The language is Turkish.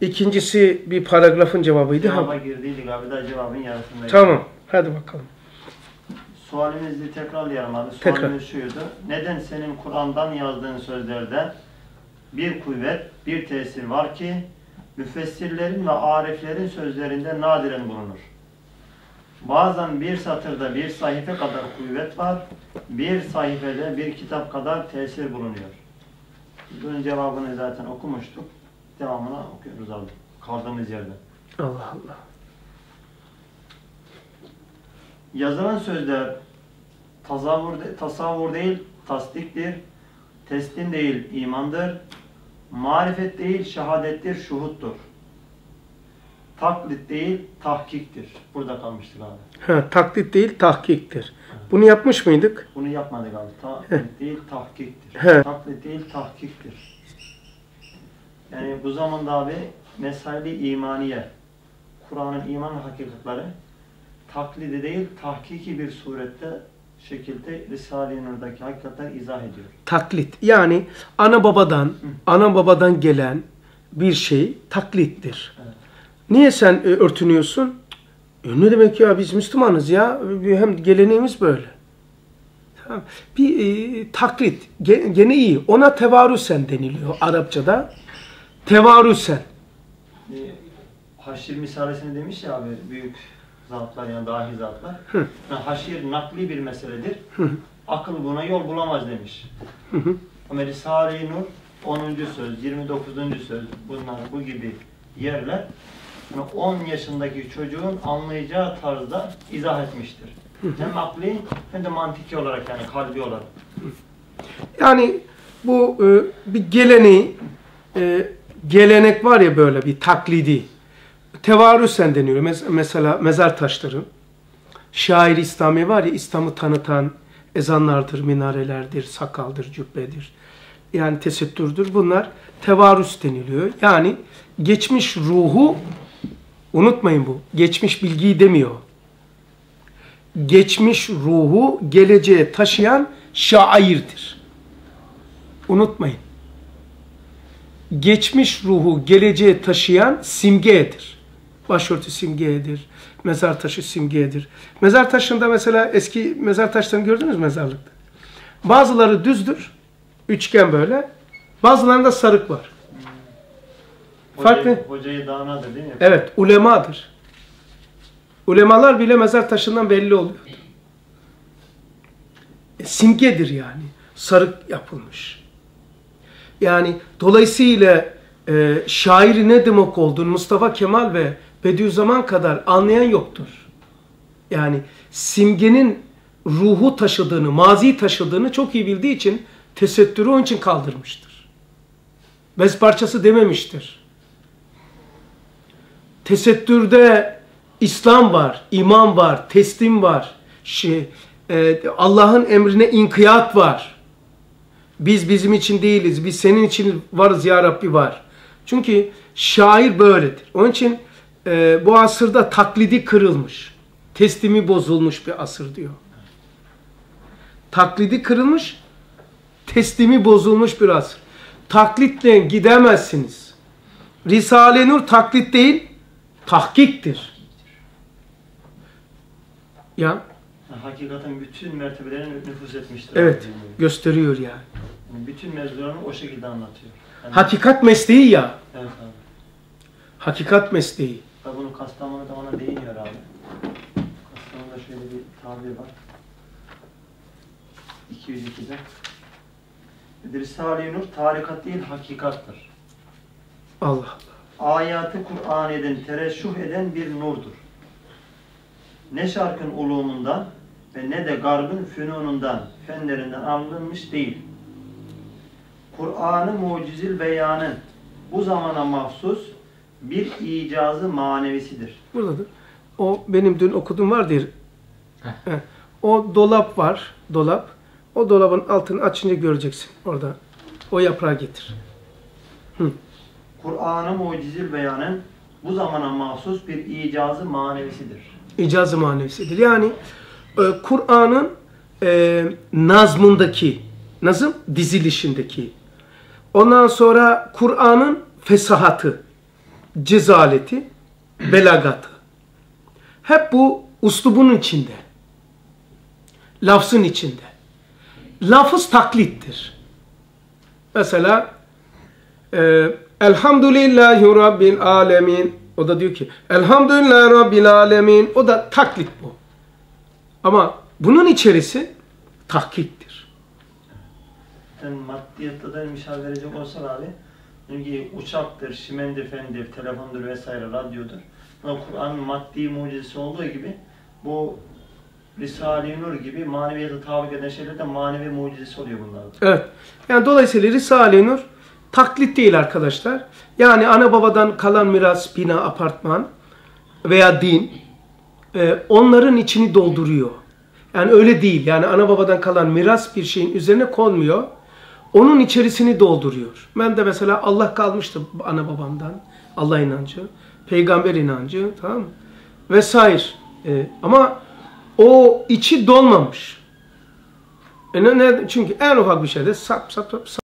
İkincisi bir paragrafın cevabıydı. Ha, Cevaba girdiydik abi da cevabın yarısındaydı. Tamam. Hadi bakalım. Sualimizi tekrarlayalım abi. Tekrar. Sualimiz şuydu. Neden senin Kur'an'dan yazdığın sözlerde bir kuvvet, bir tesir var ki müfessirlerin ve ariflerin sözlerinde nadiren bulunur. Bazen bir satırda bir sayfa kadar kuvvet var, bir sayfada bir kitap kadar tesir bulunuyor. Bunun cevabını zaten okumuştuk. Devamını okuyoruz abi. Kaldığımız yerden. Allah Allah. Yazılan sözler tasavvur, tasavvur değil tasdiktir, teslim değil imandır, marifet değil şehadettir, şuhuttur. Taklit değil tahkiktir. Burada kalmıştık abi. Ha, taklit değil, tahkiktir. Bunu yapmış mıydık? Bunu yapmadık abi. Taklit değil tahkiktir. Taklit değil tahkiktir. Yani bu zamanda abi mesaili imaniye, Kur'an'ın iman hakikatleri taklidi değil tahkiki bir surette şekilde Risale-i Nur'daki hakikatler izah ediyor. Taklit. Yani ana babadan, ana babadan gelen bir şey taklittir. Evet. Niye sen e, örtünüyorsun? E, ne demek ya biz Müslümanız ya. E, Hem geleneğimiz böyle. Tamam. Bir e, taklit. Ge- Gene iyi. Ona tevarüsen deniliyor Arapçada. Tevarüsen. Ee, haşir misalesini demiş ya abi büyük zatlar yani dahi zatlar. Hı. Yani haşir nakli bir meseledir. Akıl buna yol bulamaz demiş. Ama Risale-i Nur 10. söz, 29. söz bunlar bu gibi yerler yani 10 yaşındaki çocuğun anlayacağı tarzda izah etmiştir. Hem akli hem de mantiki olarak yani kalbi olarak. Yani bu e, bir geleneği, e, gelenek var ya böyle bir taklidi. Tevarüsen deniyor. Mes- mesela mezar taşları. Şair İslami var ya İslam'ı tanıtan ezanlardır, minarelerdir, sakaldır, cübbedir. Yani tesettürdür. Bunlar tevarüs deniliyor. Yani geçmiş ruhu unutmayın bu. Geçmiş bilgiyi demiyor. Geçmiş ruhu geleceğe taşıyan şairdir. Unutmayın. Geçmiş ruhu geleceğe taşıyan simgedir. Başörtü simgedir. Mezar taşı simgedir. Mezar taşında mesela eski mezar taşlarını gördünüz mü mezarlıkta? Bazıları düzdür. Üçgen böyle. Bazılarında sarık var. Farklı. Hocayı, hocayı danadır değil mi? Evet, ulemadır. Ulemalar bile mezar taşından belli oluyor. E, simgedir yani. Sarık yapılmış. Yani dolayısıyla e, şairi ne demek olduğunu Mustafa Kemal ve Bediüzzaman kadar anlayan yoktur. Yani simgenin ruhu taşıdığını, mazi taşıdığını çok iyi bildiği için tesettürü onun için kaldırmıştır. Bez parçası dememiştir. Tesettürde İslam var, iman var, teslim var. Şey, e, Allah'ın emrine inkiyat var. Biz bizim için değiliz, biz senin için varız ya Rabbi var. Çünkü şair böyledir. Onun için e, bu asırda taklidi kırılmış. Teslimi bozulmuş bir asır diyor. Taklidi kırılmış, teslimi bozulmuş bir asır. Taklitle gidemezsiniz. Risale-i Nur taklit değil, tahkiktir. Ya hakikaten bütün mertebelerini nüfus etmiştir. evet gösteriyor yani. Bütün mevzularını o şekilde anlatıyor. Yani, Hakikat mesleği ya. Evet abi. Hakikat mesleği. Tabi bunu Kastamonu'da ona değiniyor abi. Kastamonu'da şöyle bir tabir var. 202'de. Risale-i Nur tarikat değil hakikattır. Allah Ayatı Kur'an'eden tereşüh eden bir nurdur. Ne şarkın ulumundan ve ne de garbın fünunundan, fenlerinden alınmış değil. Kur'an-ı mucizil beyanın bu zamana mahsus bir icazı manevisidir. Buradadır. O benim dün okuduğum vardır. Heh. O dolap var. Dolap. O dolabın altını açınca göreceksin orada. O yaprağı getir. Kur'an-ı mucizil beyanın bu zamana mahsus bir icazı manevisidir. İcazı manevisidir. Yani e, Kur'an'ın e, nazmındaki, nazım dizilişindeki, ondan sonra Kur'an'ın fesahatı, cezaleti, belagatı. Hep bu uslubun içinde. Lafzın içinde. Lafız taklittir. Mesela e, Elhamdülillahi Rabbil Alemin. O da diyor ki Elhamdülillahi Rabbil Alemin. O da taklit bu. Ama bunun içerisi tahkiktir. Sen maddiyatta da misal verecek olsan abi, ki uçaktır, şimendi fendir, telefondur vesaire, radyodur. Ama Kur'an'ın maddi mucizesi olduğu gibi bu Risale-i Nur gibi maneviyata tahrik eden şeyler de manevi mucizesi oluyor bunlarda. Evet. Yani dolayısıyla Risale-i Nur taklit değil arkadaşlar. Yani ana babadan kalan miras, bina, apartman veya din e, onların içini dolduruyor. Yani öyle değil. Yani ana babadan kalan miras bir şeyin üzerine konmuyor. Onun içerisini dolduruyor. Ben de mesela Allah kalmıştı ana babamdan. Allah inancı, peygamber inancı, tamam mı? Vesaire. E, ama o içi dolmamış. E ne, ne- çünkü en ufak bir şeyde sap sap sap, sap